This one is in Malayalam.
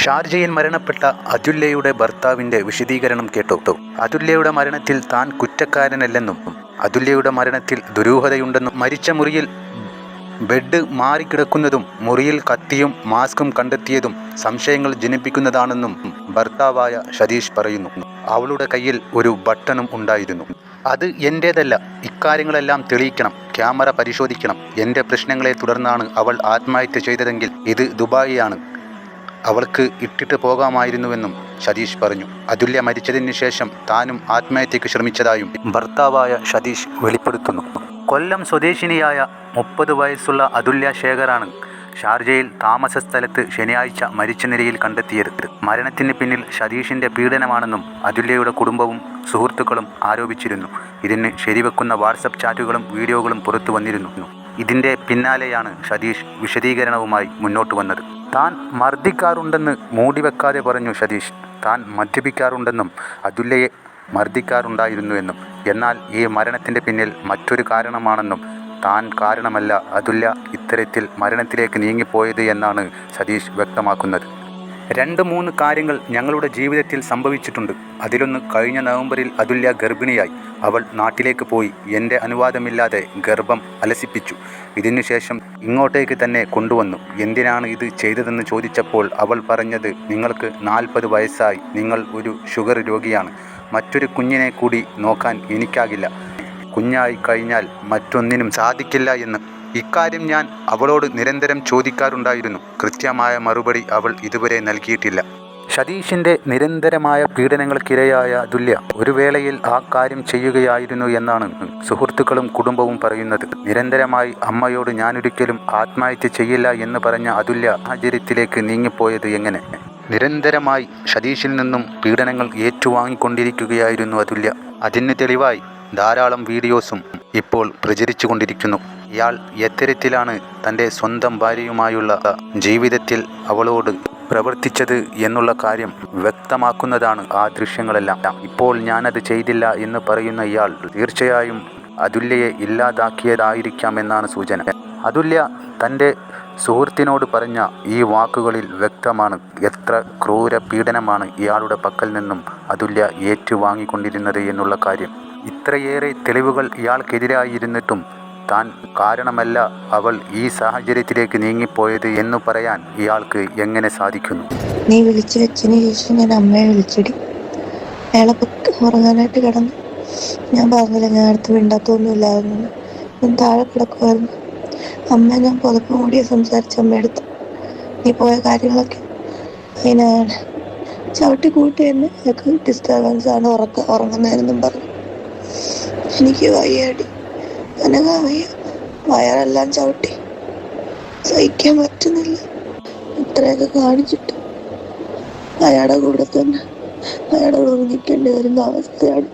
ഷാർജയിൽ മരണപ്പെട്ട അതുല്യയുടെ ഭർത്താവിന്റെ വിശദീകരണം കേട്ടോട്ടു അതുല്യയുടെ മരണത്തിൽ താൻ കുറ്റക്കാരനല്ലെന്നും അതുല്യയുടെ മരണത്തിൽ ദുരൂഹതയുണ്ടെന്നും മരിച്ച മുറിയിൽ ബെഡ് മാറിക്കിടക്കുന്നതും മുറിയിൽ കത്തിയും മാസ്കും കണ്ടെത്തിയതും സംശയങ്ങൾ ജനിപ്പിക്കുന്നതാണെന്നും ഭർത്താവായ സതീഷ് പറയുന്നു. അവളുടെ കയ്യിൽ ഒരു ബട്ടണും ഉണ്ടായിരുന്നു. അത് എന്റേതല്ല ഇക്കാര്യങ്ങളെല്ലാം തെളിയിക്കണം ക്യാമറ പരിശോധിക്കണം. എന്റെ പ്രശ്നങ്ങളെ തുടർന്നാണ് അവൾ ആത്മഹത്യ ചെയ്തതെങ്കിൽ ഇത് ദുബായിയാണ്. അവൾക്ക് ഇട്ടിട്ട് പോകാമായിരുന്നുവെന്നും സതീഷ് പറഞ്ഞു. അതുല്യ മരിച്ചതിന് ശേഷം താനും ആത്മഹത്യക്ക് ശ്രമിച്ചതായും ഭർത്താവായ സതീഷ് വെളിപ്പെടുത്തുന്നു. കൊല്ലം സ്വദേശിനിയായ മുപ്പത് വയസ്സുള്ള അതുല്യ ശേഖറാണ് ഷാർജയിൽ താമസ സ്ഥലത്ത് ശനിയാഴ്ച മരിച്ച നിലയിൽ കണ്ടെത്തിയത്. മരണത്തിന് പിന്നിൽ ശതീഷിന്റെ പീഡനമാണെന്നും അതുല്യയുടെ കുടുംബവും സുഹൃത്തുക്കളും ആരോപിച്ചിരുന്നു. ഇതിന് ശരിവെക്കുന്ന വാട്സപ്പ് ചാറ്റുകളും വീഡിയോകളും പുറത്തു വന്നിരുന്നു. ഇതിന്റെ പിന്നാലെയാണ് സതീഷ് വിശദീകരണവുമായി മുന്നോട്ട് വന്നത്. താൻ മർദ്ദിക്കാറുണ്ടെന്ന് മൂടിവെക്കാതെ പറഞ്ഞു സതീഷ്. താൻ മദ്യപിക്കാറുണ്ടെന്നും അതുല്യയെ മർദ്ദിക്കാറുണ്ടായിരുന്നുവെന്നും എന്നാൽ ഈ മരണത്തിന്റെ പിന്നിൽ മറ്റൊരു കാരണമാണെന്നും. താൻ കാരണമല്ല അതുല്യ ഇത്തരത്തിൽ മരണത്തിലേക്ക് നീങ്ങിപ്പോയത് എന്നാണ് സതീഷ് വ്യക്തമാക്കുന്നത്. രണ്ട് മൂന്ന് കാര്യങ്ങൾ ഞങ്ങളുടെ ജീവിതത്തിൽ സംഭവിച്ചിട്ടുണ്ട്. അതിലൊന്ന് കഴിഞ്ഞ നവംബറിൽ അതുല്യ ഗർഭിണിയായി. അവൾ നാട്ടിലേക്ക് പോയി. എന്റെ അനുവാദമില്ലാതെ ഗർഭം അലസിപ്പിച്ചു. ഇതിനുശേഷം ഇങ്ങോട്ടേക്ക് തന്നെ കൊണ്ടുവന്നു. എന്തിനാണ് ഇത് ചെയ്തതെന്ന് ചോദിച്ചപ്പോൾ അവൾ പറഞ്ഞത് നിങ്ങൾക്ക് നാൽപ്പത് വയസ്സായി. നിങ്ങൾ ഒരു ഷുഗർ രോഗിയാണ്. മറ്റൊരു കുഞ്ഞിനെ കൂടി നോക്കാൻ എനിക്കാകില്ല. കുഞ്ഞായി കഴിഞ്ഞാൽ മറ്റൊന്നിനും സാധിക്കില്ല എന്ന് ഇക്കാര്യം ഞാൻ അവളോട് നിരന്തരം ചോദിക്കാറുണ്ടായിരുന്നു. കൃത്യമായ മറുപടി അവൾ ഇതുവരെ നൽകിയിട്ടില്ല. സതീഷിന്റെ നിരന്തരമായ പീഡനങ്ങൾക്കിരയായ അതുല്യ ഒരു വേളയിൽ ആ കാര്യം ചെയ്യുകയായിരുന്നു എന്നാണ് സുഹൃത്തുക്കളും കുടുംബവും പറയുന്നത്. നിരന്തരമായി അമ്മയോട് ഞാനൊരിക്കലും ആത്മഹത്യ ചെയ്യില്ല എന്ന് പറഞ്ഞ അതുല്യ സാഹചര്യത്തിലേക്ക് നീങ്ങിപ്പോയത് എങ്ങനെ? നിരന്തരമായി സതീഷിൽ നിന്നും പീഡനങ്ങൾ ഏറ്റുവാങ്ങിക്കൊണ്ടിരിക്കുകയായിരുന്നു അതുല്യ. അതിന് തെളിവായി ധാരാളം വീഡിയോസും ഇപ്പോൾ പ്രചരിച്ചുകൊണ്ടിരിക്കുന്നു. ഇയാൾ എത്തരത്തിലാണ് തന്റെ സ്വന്തം ഭാര്യയുമായുള്ള ജീവിതത്തിൽ അവളോട് പ്രവർത്തിച്ചത് എന്നുള്ള കാര്യം വ്യക്തമാക്കുന്നതാണ് ആ ദൃശ്യങ്ങളെല്ലാം. ഇപ്പോൾ ഞാനത് ചെയ്തില്ല എന്ന് പറയുന്ന ഇയാൾ തീർച്ചയായും അതുല്യയെ ഇല്ലാതാക്കിയതായിരിക്കാമെന്നാണ് സൂചന. അതുല്യ തന്റെ സുഹൃത്തിനോട് പറഞ്ഞ ഈ വാക്കുകളിൽ വ്യക്തമാണ്. എത്ര ക്രൂര പീഡനമാണ് ഇയാളുടെ പക്കൽ നിന്നും അതുല്യ ഏറ്റുവാങ്ങിക്കൊണ്ടിരുന്നത് എന്നുള്ള കാര്യം. ഇത്രയേറെ തെളിവുകൾ ഇയാൾക്കെതിരായിരുന്നിട്ടും താൻ കാരണമല്ല അവൾ ഈ സാഹചര്യത്തിലേക്ക് നീങ്ങിപ്പോയത് എന്ന് പറയാൻ ഇയാൾക്ക് എങ്ങനെ സാധിക്കുന്നു? നീ വിളിച്ചു വെച്ചതിന് ശേഷം ഞാൻ അമ്മയെ വിളിച്ചിടി. അയാളെ ഉറങ്ങാനായിട്ട് കിടന്നു. ഞാൻ പറഞ്ഞില്ല ഞാൻ അടുത്ത് മിണ്ടാത്തൊന്നുമില്ലായിരുന്നു ഞാൻ താഴെ കിടക്കുമായിരുന്നു അമ്മ ഞാൻ പുതപ്പ് മൂടിയ സംസാരിച്ച എടുത്തു നീ പോയ കാര്യങ്ങളൊക്കെ അതിനാണ്. ചവിട്ടി കൂട്ടി തന്നെ ഡിസ്റ്റർബൻസ് ആണ് ഉറക്ക ഉറങ്ങുന്നതെന്നും പറഞ്ഞു. എനിക്ക് വയ്യാടി. അനങ്ങാ വയ്യ വയറെല്ലാം ചവിട്ടി. സഹിക്കാൻ പറ്റുന്നില്ല. ഇത്രയൊക്കെ കാണിച്ചിട്ട്. അയാളുടെ കൂടെ തന്നെ. അയാളോട് കൂടെ വരുന്ന അവസ്ഥയാണ്.